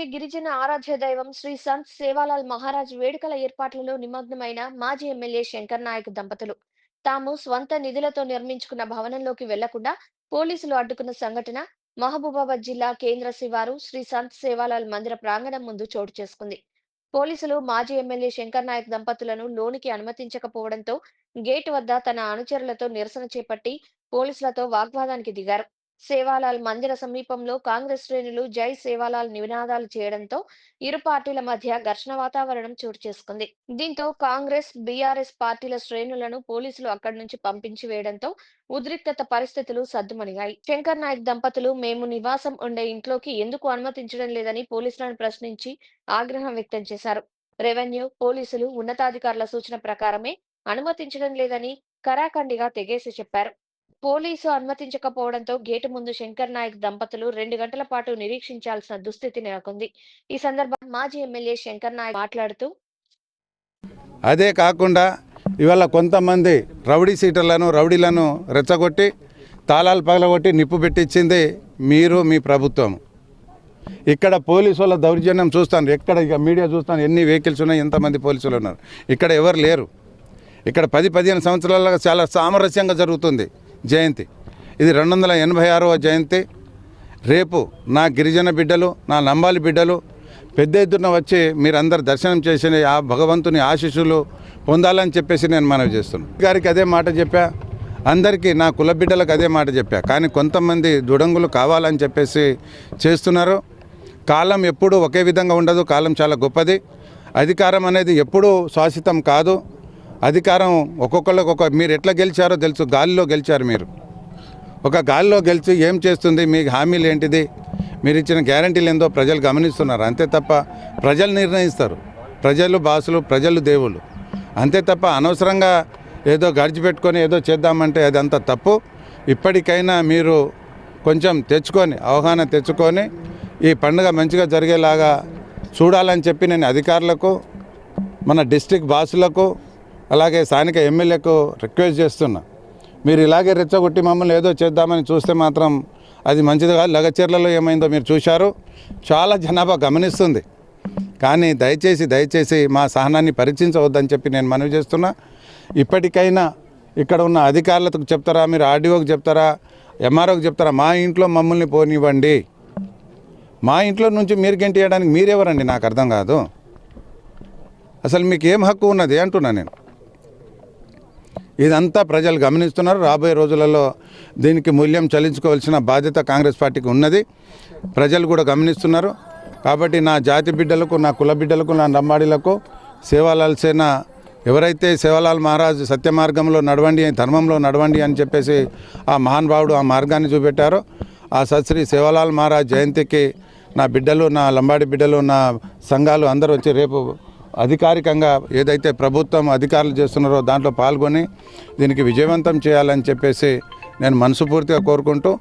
ప్రవహించే గిరిజన ఆరాధ్య దైవం శ్రీ సంత్ సేవాలాల్ మహారాజ్ వేడుకల ఏర్పాట్లలో నిమగ్నమైన మాజీ ఎమ్మెల్యే శంకర్ నాయక్ దంపతులు. తాము స్వంత నిధులతో నిర్మించుకున్న భవనంలోకి వెళ్ళకుండా పోలీసులు అడ్డుకున్న సంఘటన మహబూబాబాద్ జిల్లా కేంద్ర శివారు శ్రీ సంత్ సేవాలాల్ మందిర ప్రాంగణం ముందు చోటు చేసుకుంది. పోలీసులు మాజీ ఎమ్మెల్యే శంకర్ నాయక్ దంపతులను లోనికి అనుమతించకపోవడంతో గేటు వద్ద తన అనుచరులతో నిరసన చేపట్టి పోలీసులతో వాగ్వాదానికి దిగారు. సేవాలాల్ మందిర సమీపంలో కాంగ్రెస్ శ్రేణులు జై సేవాలాల్ నినాదాలు చేయడంతో ఇరు పార్టీల మధ్య ఘర్షణ వాతావరణం చోటు చేసుకుంది. దీంతో కాంగ్రెస్ బీఆర్ఎస్ పార్టీల శ్రేణులను పోలీసులు అక్కడి నుంచి పంపించి వేయడంతో ఉద్రిక్తత పరిస్థితులు సద్దుమణిగాయి. శంకర్ నాయక్ దంపతులు మేము నివాసం ఉండే ఇంట్లోకి ఎందుకు అనుమతించడం లేదని పోలీసులను ప్రశ్నించి ఆగ్రహం వ్యక్తం చేశారు. రెవెన్యూ పోలీసులు ఉన్నతాధికారుల సూచన ప్రకారమే అనుమతించడం లేదని కరాఖండిగా తెగేసి చెప్పారు. పోలీసు అనుమతించకపోవడంతో గేటు ముందు శంకర్ నాయక్ దంపతులు రెండు గంటల పాటు నిరీక్షించాల్సిన దుస్థితి నెలకొంది. ఈ సందర్భంగా మాజీ ఎమ్మెల్యే శంకర్ నాయక్ మాట్లాడుతూ అదే కాకుండా ఇవాళ కొంతమంది రౌడీ సీటర్లను రౌడీలను రెచ్చగొట్టి తాళాలు పగలగొట్టి నిప్పు పెట్టించింది మీరు మీ ప్రభుత్వం. ఇక్కడ పోలీసు వాళ్ళ దౌర్జన్యం చూస్తాను ఎక్కడ ఇక మీడియా చూస్తాను ఎన్ని వెహికల్స్ ఉన్నాయి? ఎంతమంది పోలీసులు ఉన్నారు? ఇక్కడ ఎవరు లేరు. ఇక్కడ పది పదిహేను సంవత్సరాలుగా చాలా సామరస్యంగా జరుగుతుంది. జయంతి. ఇది రెండు వందల ఎనభై ఆరవ జయంతి. రేపు నా గిరిజన బిడ్డలు నా లంబాలి బిడ్డలు పెద్ద ఎత్తున వచ్చి మీరందరు దర్శనం చేసిన ఆ భగవంతుని ఆశీస్సులు పొందాలని చెప్పేసి నేను మనవి చేస్తున్నాను గారికి అదే మాట చెప్పా. అందరికీ నా కుల బిడ్డలకు అదే మాట చెప్పా. కానీ కొంతమంది దుడంగులు కావాలని చెప్పేసి చేస్తున్నారు. కాలం ఎప్పుడూ ఒకే విధంగా ఉండదు కాలం చాలా గొప్పది. అధికారం అనేది ఎప్పుడూ శాశ్వతం కాదు. అధికారం ఒక్కొక్కళ్ళకి ఒక మీరు ఎట్లా గెలిచారో తెలుసు. గాలిలో గెలిచారు మీరు. ఒక గాలిలో గెలిచి ఏం చేస్తుంది? మీ హామీలు ఏంటిది? మీరు ఇచ్చిన గ్యారంటీలు ఏందో ప్రజలు గమనిస్తున్నారు. అంతే తప్ప ప్రజలు నిర్ణయిస్తారు. ప్రజలు బాసులు ప్రజలు దేవుళ్ళు అంతే తప్ప అనవసరంగా ఏదో గడిచి పెట్టుకొని ఏదో చేద్దామంటే అది అంత తప్పు. ఇప్పటికైనా మీరు కొంచెం తెచ్చుకొని అవగాహన తెచ్చుకొని ఈ పండుగ మంచిగా జరిగేలాగా చూడాలని చెప్పి నేను అధికారులకు మన డిస్ట్రిక్ట్ బాసులకు అలాగే స్థానిక ఎమ్మెల్యేకు రిక్వెస్ట్ చేస్తున్నా. మీరు ఇలాగే రెచ్చగొట్టి మమ్మల్ని ఏదో చేద్దామని చూస్తే మాత్రం అది మంచిది కాదు. లగచీరలలో ఏమైందో మీరు చూశారు. చాలా జనాభా గమనిస్తుంది. కానీ దయచేసి దయచేసి మా సహనాన్ని పరీక్షించవద్దని చెప్పి నేను మనవి చేస్తున్నా. ఇప్పటికైనా ఇక్కడ ఉన్న అధికారులకు చెప్తారా? మీరు ఆర్డీఓకి చెప్తారా? ఎంఆర్ఓకి చెప్తారా? మా ఇంట్లో మమ్మల్ని పోనివ్వండి. మా ఇంట్లో నుంచి మీరు గెంటేయడానికి మీరెవరండి? నాకు అర్థం కాదు. అసలు మీకు ఏం హక్కు ఉన్నది? అంటున్నా నేను. ఇదంతా ప్రజలు గమనిస్తున్నారు. రాబోయే రోజులలో దీనికి మూల్యం చెల్లించుకోవాల్సిన బాధ్యత కాంగ్రెస్ పార్టీకి ఉన్నది. ప్రజలు కూడా గమనిస్తున్నారు. కాబట్టి నా జాతి బిడ్డలకు నా కుల బిడ్డలకు నా నమ్మాడిలకు సేవాలాల్ సేన ఎవరైతే సేవలాల్ మహారాజ్ సత్య మార్గంలో నడవండి ధర్మంలో నడవండి అని చెప్పేసి ఆ మహానుభావుడు ఆ మార్గాన్ని చూపెట్టారో ఆ సత్శ్రీ సేవలాల్ మహారాజ్ జయంతికి నా బిడ్డలు నా లంబాడి బిడ్డలు నా సంఘాలు అందరూ వచ్చి రేపు అధికారికంగా ఏదైతే ప్రభుత్వం అధికారులు చేస్తున్నారో దాంట్లో పాల్గొని దీనికి విజయవంతం చేయాలని చెప్పేసి నేను మనసుపూర్తిగా కోరుకుంటూ